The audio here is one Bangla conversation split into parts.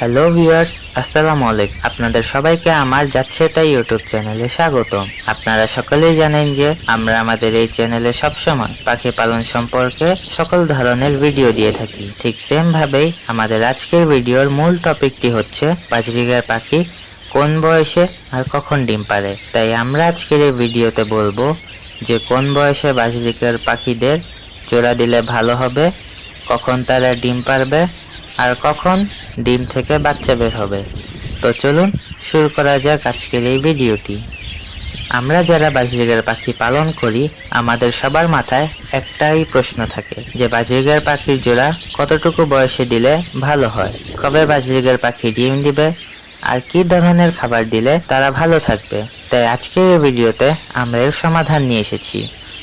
হ্যালো ভিউয়ার্স, আসসালামু আলাইকুম। আপনাদের সবাইকে আমার যাচ্ছে তাই ইউটিউব চ্যানেলে স্বাগত আপনারা সকলেই জানেন যে আমরা আমাদের এই চ্যানেলে সবসময় পাখি পালন সম্পর্কে সকল ধরনের ভিডিও দিয়ে থাকি। ঠিক সেম ভাবেই আমাদের আজকের ভিডিওর মূল টপিকটি হচ্ছে বাজরিগার পাখি কোন বয়সে আর কখন ডিম পারে তাই আমরা আজকের এই ভিডিওতে বলব যে কোন বয়সে বাজরিকার পাখিদের জোড়া দিলে ভালো হবে, কখন তারা ডিম পারবে আর কখন ডিম থেকে বাচ্চা বের হবে? তো চলুন শুরু করা যাক আজকের এই ভিডিওটি। আমরা যারা বাজরিগার পাখি পালন করি, আমাদের সবার মাথায় একটাই প্রশ্ন থাকে যে বাজরিগার পাখির জোড়া কতটুকু বয়সে দিলে ভালো হয়? কবে বাজরিগার পাখি ডিম দিবে? আর কি ধরনের খাবার দিলে তারা ভালো থাকবে? তাই আজকের ভিডিওতে আমরা এর সমাধান নিয়ে এসেছি।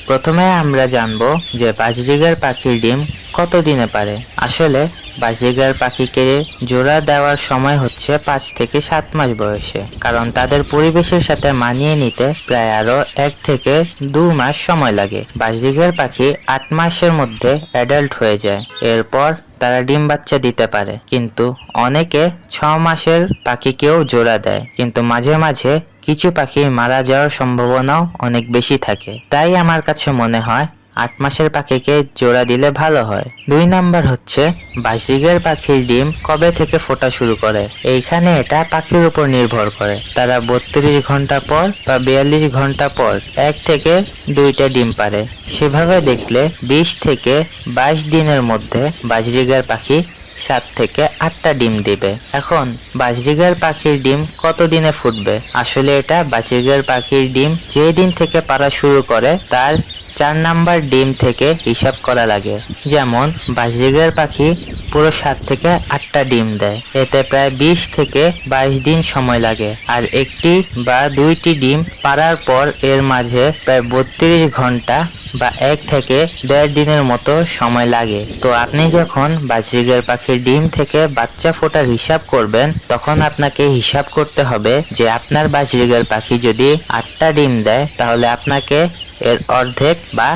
প্রথমে আমরা জানব যে বাজরিগার পাখির ডিম কত দিনে পারে। আসলে, বাজরিগার পাখিকে জোড়া দেওয়ার সময় হচ্ছে পাঁচ থেকে সাত মাস বয়সে, কারণ তাদের পরিবেশের সাথে মানিয়ে নিতে প্রায় আরও এক থেকে দু মাস সময় লাগে। বাজরিগার পাখি আট মাসের মধ্যে অ্যাডাল্ট হয়ে যায়, এরপর তারা ডিম বাচ্চা দিতে পারে। কিন্তু অনেকে ছ মাসের পাখিকেও জোড়া দেয়, কিন্তু মাঝে মাঝে কিছু পাখি মারা যাওয়ার সম্ভাবনাও অনেক বেশি থাকে। তাই আমার কাছে মনে হয়, আট মাসের পাখিকে জোড়া দিলে ভালো হয়। দুই নাম্বার হচ্ছে বাজরিগের পাখির ডিম কবে থেকে ফোটা শুরু করে? এইখানে এটা পাখির উপর নির্ভর করে। তারা বত্রিশ ঘণ্টা পর বা বিয়াল্লিশ ঘণ্টা পর এক থেকে দুইটা ডিম পারে। সেভাবে দেখলে বিশ থেকে বাইশ দিনের মধ্যে বাজরিগার পাখি সাত থেকে আটটা ডিম দিবে। এখন বাজরিগার পাখির ডিম কত দিনে ফুটবে? আসলে এটা বাজরিগার পাখির ডিম যে দিন থেকে পারা শুরু করে, তার চার নাম্বার ডিম থেকে হিসাব করা লাগে। যেমন বাজরিগার পাখি পুরো সাত থেকে আটটা ডিম দেয়। এতে প্রায় বিশ থেকে বাইশ দিন সময় লাগে। আর একটি বা দুইটি ডিম পারার পর এর মাঝে প্রায় বত্রিশ ঘণ্টা বা এক থেকে দেড় দিনের মতো সময় লাগে। তো আপনি যখন বাজরিগার পাখির ডিম থেকে বাচ্চা ফোটার হিসাব করবেন, তখন আপনাকে হিসাব করতে হবে যে আপনার বাজরিগার পাখি যদি আটটা ডিম দেয়, তাহলে আপনাকে এর অর্ধেক বা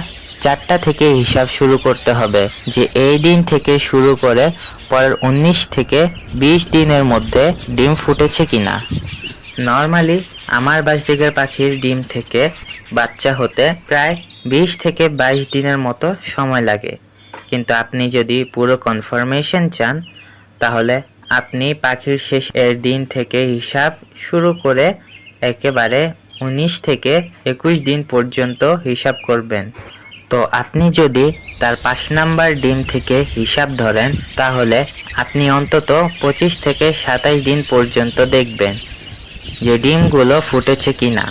চারটা থেকে হিসাব শুরু করতে হবে, যে এই দিন থেকে শুরু করে পরের উনিশ থেকে বিশ দিনের মধ্যে ডিম ফুটেছে কিনা। নর্মালি আমার বাজরিগার পাখির ডিম থেকে বাচ্চা হতে প্রায় বিশ থেকে বাইশ দিনের মতো সময় লাগে। কিন্তু আপনি যদি পুরো কনফার্মেশন চান, তাহলে আপনি পাখির শেষ এর দিন থেকে হিসাব শুরু করে একেবারে উনিশ থেকে একুশ দিন পর্যন্ত হিসাব করবেন। তো আপনি যদি তার পাঁচ নাম্বার ডিম থেকে হিসাব ধরেন, তাহলে আপনি অন্তত পঁচিশ থেকে সাতাশ দিন পর্যন্ত দেখবেন যে ডিমগুলো ফুটেছে কি না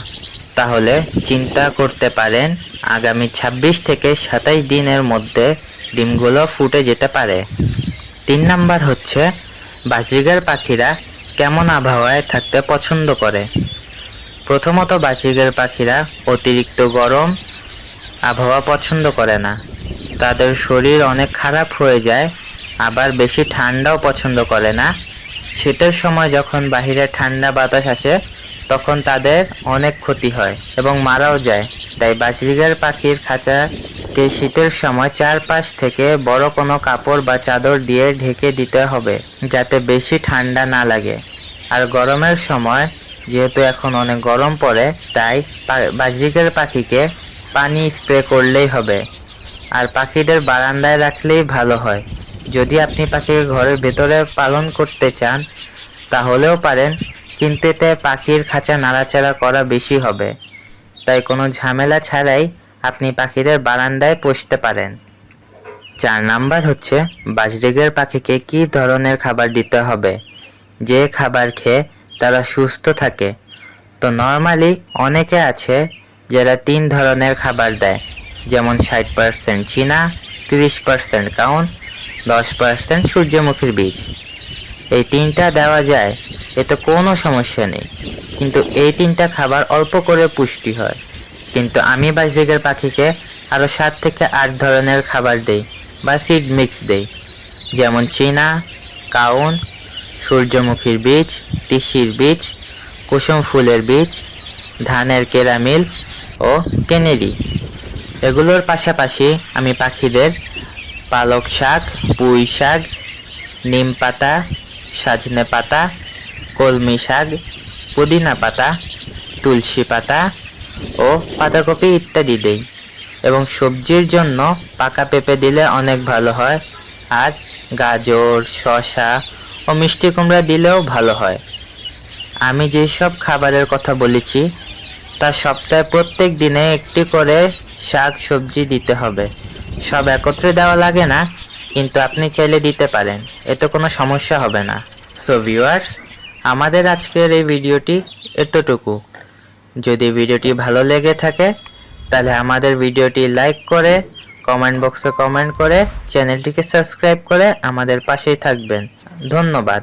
তাহলে চিন্তা করতে পারেন, আগামী ২৬ থেকে সাতাশ দিনের মধ্যে ডিমগুলো ফুটে যেতে পারে। তিন নাম্বার হচ্ছে বাজরিগার পাখিরা কেমন আবহাওয়ায় থাকতে পছন্দ করে? প্রথমত বাজরিগার পাখিরা অতিরিক্ত গরম আবহাওয়া পছন্দ করে না। তাদের শরীর অনেক খারাপ হয়ে যায়, আবার বেশি ঠান্ডাও পছন্দ করে না। শীতের সময় যখন বাহিরে ঠান্ডা বাতাস আসে, তখন তাদের অনেক ক্ষতি হয় এবং মারাও যায়। তাই বাজরিগার পাখির খাঁচাকে শীতের সময় চারপাশ থেকে বড় কোনো কাপড় বা চাদর দিয়ে ঢেকে দিতে হবে, যাতে বেশি ঠান্ডা না লাগে। আর গরমের সময়, যেহেতু এখন অনেক গরম পড়ে, তাই বাজরিকার পাখিকে পানি স্প্রে করলেই হবে। আর পাখিদের বারান্দায় রাখলেই ভালো হয়। যদি আপনি পাখিকে ঘরের ভেতরে পালন করতে চান, তাহলেও পারেন, কিন্তু এতে পাখির খাঁচা নাড়াচাড়া করা বেশি হবে। তাই কোনো ঝামেলা ছাড়াই আপনি পাখিদের বারান্দায় পুষতে পারেন। চার নাম্বার হচ্ছে, বাজরিগের পাখিকে কী ধরনের খাবার দিতে হবে? যে খাবার খেয়ে তারা সুস্থ থাকে। তো নর্মালি অনেকে আছে যারা তিন ধরনের খাবার দেয়, যেমন ষাট পার্সেন্ট চীনা, তিরিশ পার্সেন্ট কাউন দশ পার্সেন্ট সূর্যমুখীর বীজ। এই তিনটা দেওয়া যায়, এতে কোনো সমস্যা নেই। কিন্তু এই তিনটা খাবার অল্প করে পুষ্টি হয়। কিন্তু আমি বাজরিগের পাখিকে আরও সাত থেকে আট ধরনের খাবার দেই বা সিড মিক্স দেই। যেমন চীনা কাউন সূর্যমুখীর বীজ, তিসির বীজ, কুসুম ফুলের বীজ, ধানের কেরামিল ও কেনেরি? এগুলোর পাশাপাশি আমি পাখিদের পালক শাক, পুঁই শাক, নিম পাতা, সাজনে পাতা, কলমি শাক, পুদিনা পাতা, তুলসী পাতা ও পাতাকপি ইত্যাদি দেই। এবং সবজির জন্য পাকা পেঁপে দিলে অনেক ভালো হয় আর গাজর, শসা ও মিষ্টি কুমড়া দিলেও ভালো হয়। আমি যেসব খাবারের কথা বলেছি তা সপ্তাহে প্রত্যেক দিনে একটি করে শাক সবজি দিতে হবে। সব একত্রে দেওয়া লাগে না, কিন্তু আপনি চাইলে দিতে পারেন। এতে কোনো সমস্যা হবে না। সো ভিউয়ার্স আমাদের আজকের এই ভিডিওটি এতটুকু। যদি ভিডিওটি ভালো লেগে থাকে, তাহলে আমাদের ভিডিওটি লাইক করে কমেন্ট বক্সে কমেন্ট করে চ্যানেলটিকে সাবস্ক্রাইব করে আমাদের পাশেই থাকবেন। ধন্যবাদ।